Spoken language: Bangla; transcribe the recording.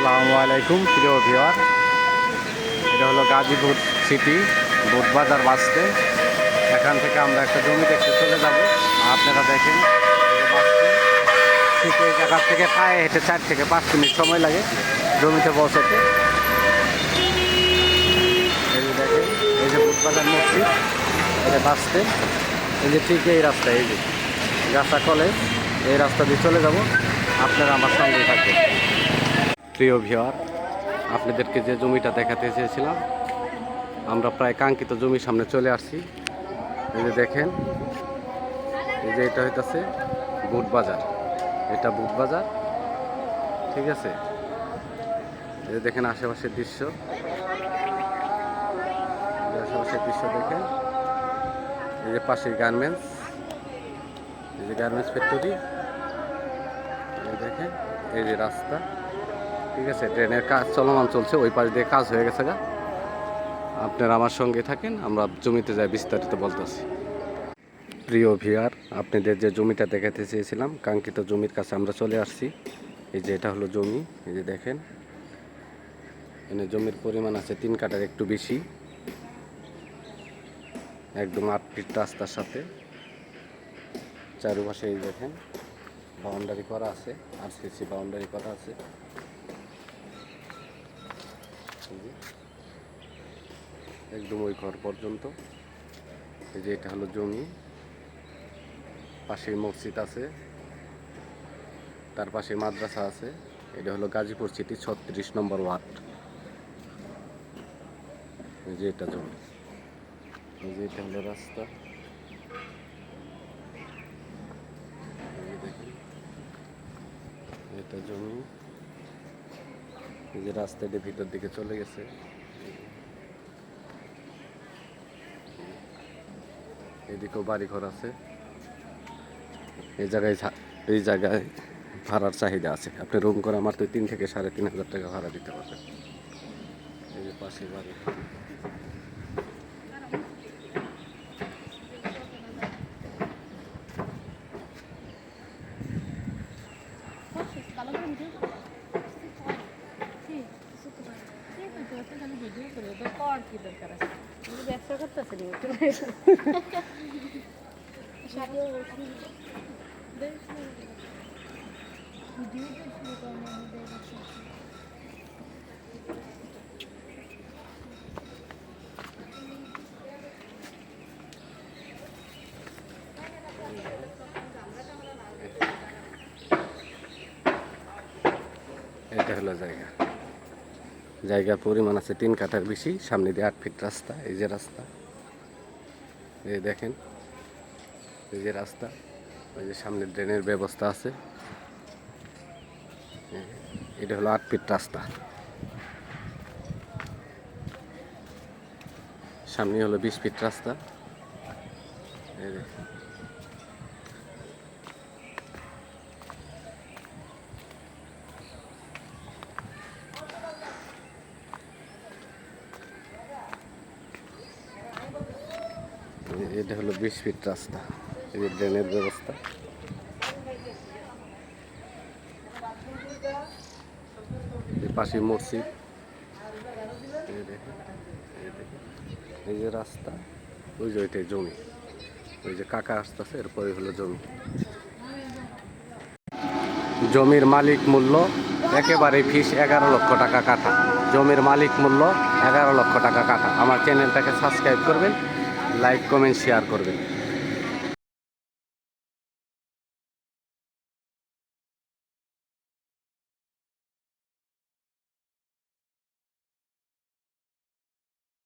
আসসালামু আলাইকুম, প্রিয় ভিওয়ার এটা হলো গাজীপুর সিটি বুধবাজার বাসতে এখান থেকে আমরা একটা জমি দেখতে চলে যাব। আপনারা দেখেন ঠিক এই জায়গা থেকে পায়ে হেঁটে চার থেকে পাঁচ মিনিট সময় লাগে জমিতে পৌঁছতে। এই যে দেখেন, এই যে বুধবাজার মসজিদ, এই যে বাস স্ট্যান্ড, এই যে ঠিক এই রাস্তা এই যে গাছা কলেজ এই রাস্তা দিয়ে চলে যাব। আপনারা আমার সঙ্গে থাকবেন। প্রিয় ভিওয়ার আপনাদেরকে যে জমিটা দেখাতে চেয়েছিলাম, আমরা প্রায় কাঙ্ক্ষিত জমির সামনে চলে আসছি। এই যে দেখেন, এই যে এটা হইতাছে বুট বাজার। এটা বুট বাজার, ঠিক আছে? এই যে দেখেন আশেপাশের দৃশ্য। আশেপাশের দৃশ্য দেখেন, এই যে পাশের গার্মেন্টস, এই যে গার্মেন্টস ফ্যাক্টরি। দেখেন, এই যে রাস্তা। ঠিক আছে, ট্রেনের কাজ চলমান চলছে, ওই পাশ দিয়ে কাজ হয়ে গেছে গা। আপনারা আমার সঙ্গে থাকেন, আমরা জমিতে যাই বিস্তারিত বলতেছি। প্রিয় ভিয়ার আপনাদের যে জমিটা দেখাতে চেয়েছিলাম, কাঙ্ক্ষিত জমির কাছে আমরা চলে আসছি। এই যে এটা হলো জমি, এই যে দেখেন। এখানে জমির পরিমাণ আছে তিন কাটার একটু বেশি। একদম আট ফিট রাস্তার সাথে। চারপাশে এই দেখেন বাউন্ডারি করা আছে আর সিসি বাউন্ডারি করা আছে। একদম ওই ঘর পর্যন্ত। এই যে এটা হলো জমি। পাশে মসজিদ আছে। তার পাশে মাদ্রাসা আছে। এটা হলো গাজীপুর সিটি, ছত্রিশ নম্বর ওয়ার্ড। এই যে এটা জমি। এই যে এটা হলো রাস্তা। এটা জমি। এই যে রাস্তাটি ভিতর দিকে চলে গেছে। এদিকেও বাড়িঘর আছে। এই জায়গায় এই জায়গায় ভাড়ার চাহিদা আছে। আপনি রুম করে আমার তো তিন থেকে সাড়ে তিন হাজার টাকা ভাড়া দিতে পারবেন। এই যে পাশে বাড়ি corpi del cara. আমি ব্যবসা করতেছি নি এটা হলো জায়গা। জায়গার পরিমাণ আছে তিন কাঠার বেশি, সামনে দিয়ে আট ফিট রাস্তা, এই যে রাস্তা। এই দেখেন, এই যে রাস্তা, ওই যে সামনে ড্রেনের ব্যবস্থা আছে। এটা হলো আট ফিট রাস্তা। সামনে হলো বিশ ফিট রাস্তা। এই দেখেন। এটা হলো বিশ ফিট রাস্তা, এই ড্রেনের ব্যবস্থা। পাশে মসজিদ। এই যে রাস্তা, ওই যে ওইটাই জমি। ওই যে কাকা আসতেছে, এরপরে হলো জমি। জমির মালিক মূল্য একেবারে ফিস এগারো লক্ষ টাকা কাঠা। জমির মালিক মূল্য এগারো লক্ষ টাকা কাঠা। আমার চ্যানেলটাকে সাবস্ক্রাইব করবেন লাইক কমেন্ট শেয়ার করবেন